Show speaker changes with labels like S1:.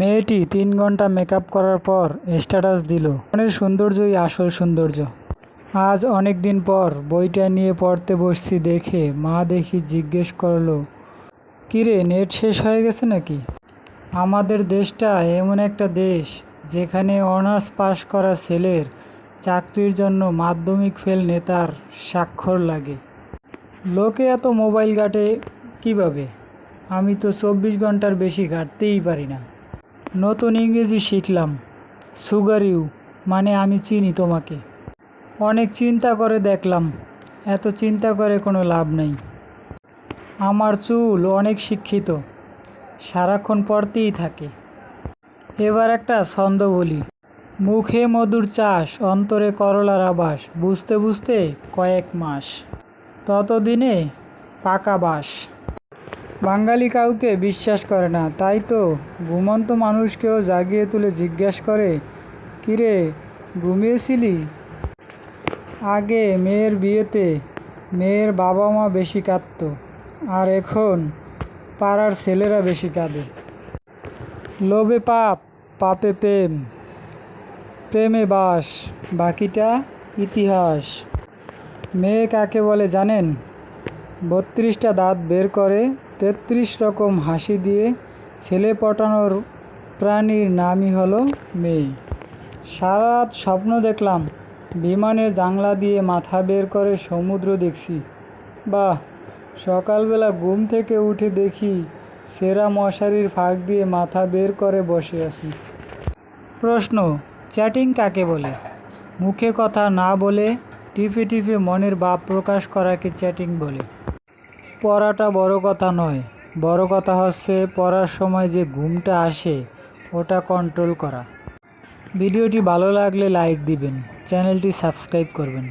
S1: মেয়েটি তিন ঘণ্টা মেকআপ করার পর স্ট্যাটাস দিল। মনের সৌন্দর্যই আসল সৌন্দর্য। আজ অনেক দিন পর বইটা নিয়ে পড়তে বসছি দেখে মা দেখি জিজ্ঞেস করল, কিরে, নেট শেষ হয়ে গেছে নাকি? আমাদের দেশটা এমন একটা দেশ যেখানে অনার্স পাশ করা ছেলের চাকরির জন্য মাধ্যমিক ফেল নেতার স্বাক্ষর লাগে। লোকে এত মোবাইল ঘাটে কীভাবে? আমি তো চব্বিশ ঘণ্টার বেশি ঘাটতেই পারি না। নতুন ইংরেজি শিখলাম। সুগার ইউ মানে আমি চিনি তোমাকে। অনেক চিন্তা করে দেখলাম, এত চিন্তা করে কোনো লাভ নেই। আমার চুল অনেক শিক্ষিত, সারাক্ষণ পড়তেই থাকে। এবার একটা ছন্দ বলি। মুখে মধুর চাষ, অন্তরে করলার আবাস, বুঝতে বুঝতে কয়েক মাস। ততদিনে পাকা বাস। বাঙালি কাউকে বিশ্বাস করে না, তাই তো ঘুমন্ত মানুষকেও জাগিয়ে তুলে জিজ্ঞেস করে, কিরে, ঘুমিয়েছিলি? আগে মেয়ের বিয়েতে মেয়ের বাবা মা বেশি কাঁদত, আর এখন পাড়ার ছেলেরা বেশি কাঁদে। লোভে পাপ, পাপে প্রেম, প্রেমে বাস, বাকিটা ইতিহাস। মেয়ে কাকে বলে জানেন? বত্রিশটা দাঁত বের করে তেত্রিশ রকম হাসি দিয়ে ছেলে পটানোর প্রাণীর নামই হলো মেয়ে। সারা রাত স্বপ্ন দেখলাম, বিমানের জানলা দিয়ে মাথা বের করে সমুদ্র দেখছি। বাহ, সকালবেলা ঘুম থেকে উঠে দেখি সেরা মশারির ফাঁক দিয়ে মাথা বের করে বসে আছি। প্রশ্ন, চ্যাটিং কাকে বলে? মুখে কথা না বলে টিপে টিপে মনের ভাব প্রকাশ করাকে চ্যাটিং বলে। পড়াটা বড় কথা নয়। বড় কথা হচ্ছে, পড়ার সময় যে ঘুমটা আসে, ওটা কন্ট্রোল করা। ভিডিওটি ভালো লাগলে লাইক দিবেন। চ্যানেলটি সাবস্ক্রাইব করবেন।